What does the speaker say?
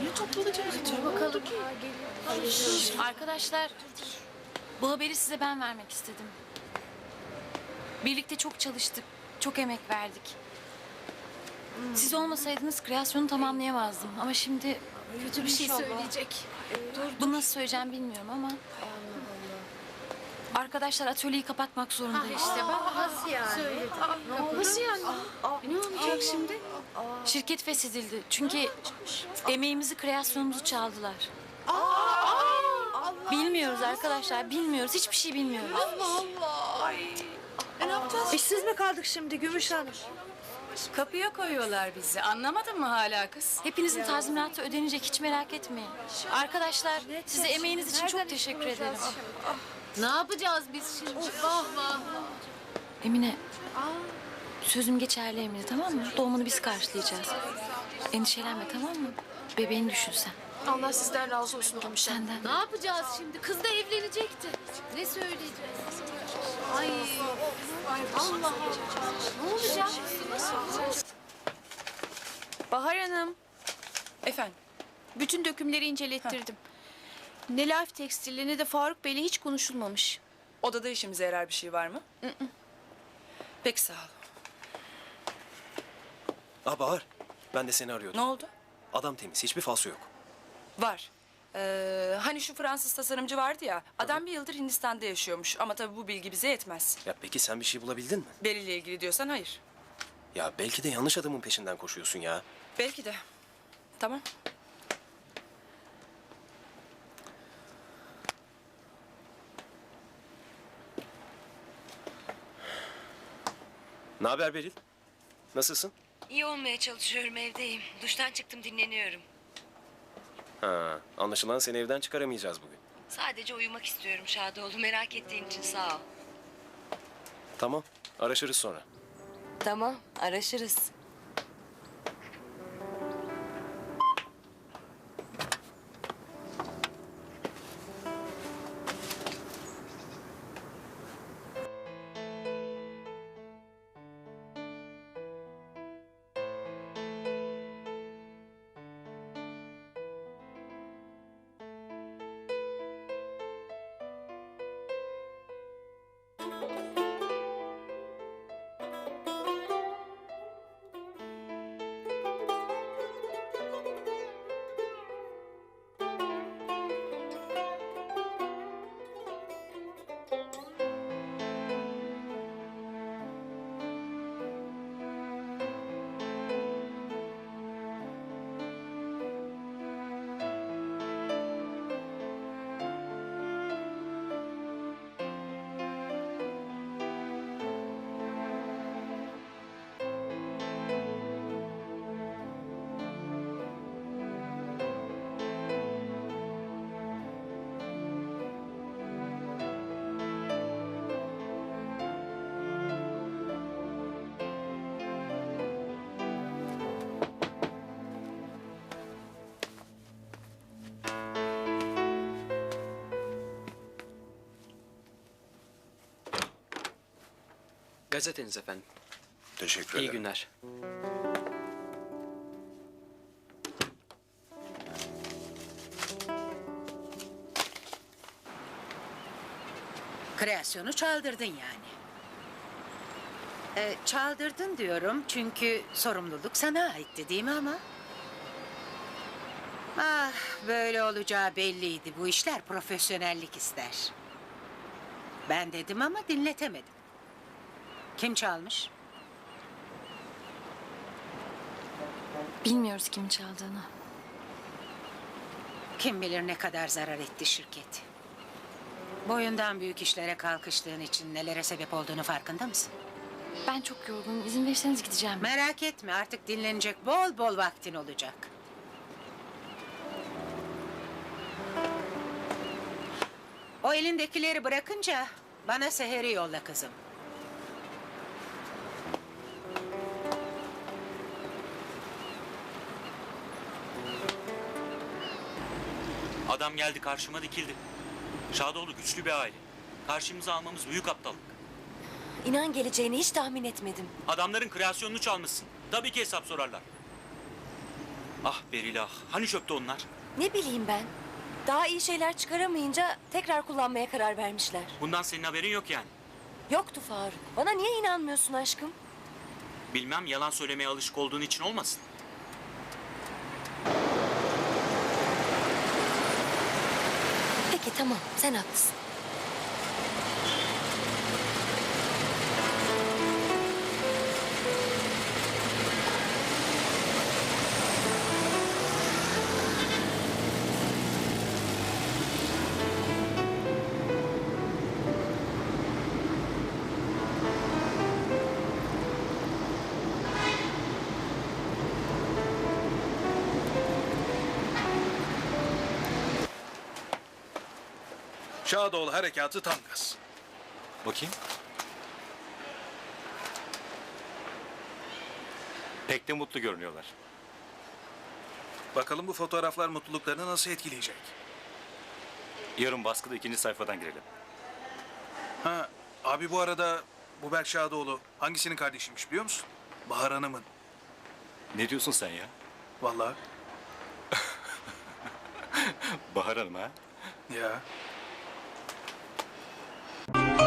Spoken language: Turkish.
Niye toplanacağız? Dur bakalım. Arkadaşlar, bu haberi size ben vermek istedim. Birlikte çok çalıştık, çok emek verdik. Siz olmasaydınız kreasyonu tamamlayamazdım. Ama şimdi Kötü bir şey söyleyecek. bunu nasıl söyleyeceğim bilmiyorum ama... Arkadaşlar atölyeyi kapatmak zorundayız. İşte bak nasıl yani? Nasıl yani? Ne olacak şimdi? Şirket feshedildi. Çünkü emeğimizi, kreasyonumuzu çaldılar. Bilmiyoruz arkadaşlar, bilmiyoruz. Hiçbir şey bilmiyoruz. İşsiz mi kaldık şimdi Gümüş Hanım? Kapıya koyuyorlar bizi. Anlamadın mı hala kız? Hepinizin tazminatı ödenecek hiç merak etmeyin. Arkadaşlar size emeğiniz için çok teşekkür ederim. Ne yapacağız biz şimdi? Vah vah. Emine sözüm geçerli Emine tamam mı? Doğumunu biz karşılayacağız. Endişelenme tamam mı? Bebeğini düşün sen. Allah sizden razı olsun Gümüş Senden. Ne yapacağız şimdi? Kız da evlenecekti. Ne söyleyeceğiz? Ay. Allah Allah. Ne olacak? Bahar Hanım, Efendim? bütün dökümleri incelettirdim. Ne Life Tekstil'le ne de Faruk Bey'le hiç konuşulmamış. Odada işimize yarar bir şey var mı? Peki sağ ol. Aa Bahar, ben de seni arıyordum. Ne oldu? Adam temiz, hiçbir falso yok. Var. Ee, hani şu Fransız tasarımcı vardı ya. Adam bir yıldır Hindistan'da yaşıyormuş. Ama tabii bu bilgi bize yetmez. Ya peki sen bir şey bulabildin mi? Beri ile ilgili diyorsan hayır. Ya belki de yanlış adamın peşinden koşuyorsun ya. Belki de. Tamam. Ne haber Beril? Nasılsın? İyi olmaya çalışıyorum evdeyim. Duştan çıktım dinleniyorum. Ha, anlaşılan seni evden çıkaramayacağız bugün. Sadece uyumak istiyorum Şadoğlu. Merak ettiğin için sağ ol. Tamam, araşırız sonra. Tamam araşırız. Gazeteniz efendim. Teşekkür İyi günler. Kreasyonu çaldırdın yani. Ee, çaldırdın diyorum çünkü sorumluluk sana aitti değil mi ama? Ah böyle olacağı belliydi. Bu işler profesyonellik ister. Ben dedim ama dinletemedim. Kim çalmış? Bilmiyoruz kimin çaldığını. Kim bilir ne kadar zarar etti şirket. Boyundan büyük işlere kalkıştığın için nelere sebep olduğunu farkında mısın? Ben çok yorgunum. İzin verirseniz gideceğim. Merak etme artık dinlenecek bol bol vaktin olacak. O elindekileri bırakınca bana Seher'i yolla kızım. Adam geldi karşıma dikildi. Şadoğlu güçlü bir aile. Karşımıza almamız büyük aptallık. İnan geleceğini hiç tahmin etmedim. Adamların kreasyonunu çalmışsın. Tabii ki hesap sorarlar. Ah Beril ah. Hani çöptü onlar? Ne bileyim ben. Daha iyi şeyler çıkaramayınca tekrar kullanmaya karar vermişler. Bundan senin haberin yok yani. Yoktu Faruk. Bana niye inanmıyorsun aşkım? Bilmem yalan söylemeye alışık olduğun için olmasın. Peki tamam sen Şadoğlu harekatı tam gaz. Bakayım. Pek de mutlu görünüyorlar. Bakalım bu fotoğraflar mutluluklarını nasıl etkileyecek? Yarın baskıda ikinci sayfadan girelim. Ha, abi bu arada bu Berk Şadoğlu hangisinin kardeşiymiş biliyor musun? Bahar Hanım'ın. Ne diyorsun sen ya? Vallahi Bahar Hanım ha? ya Thank you.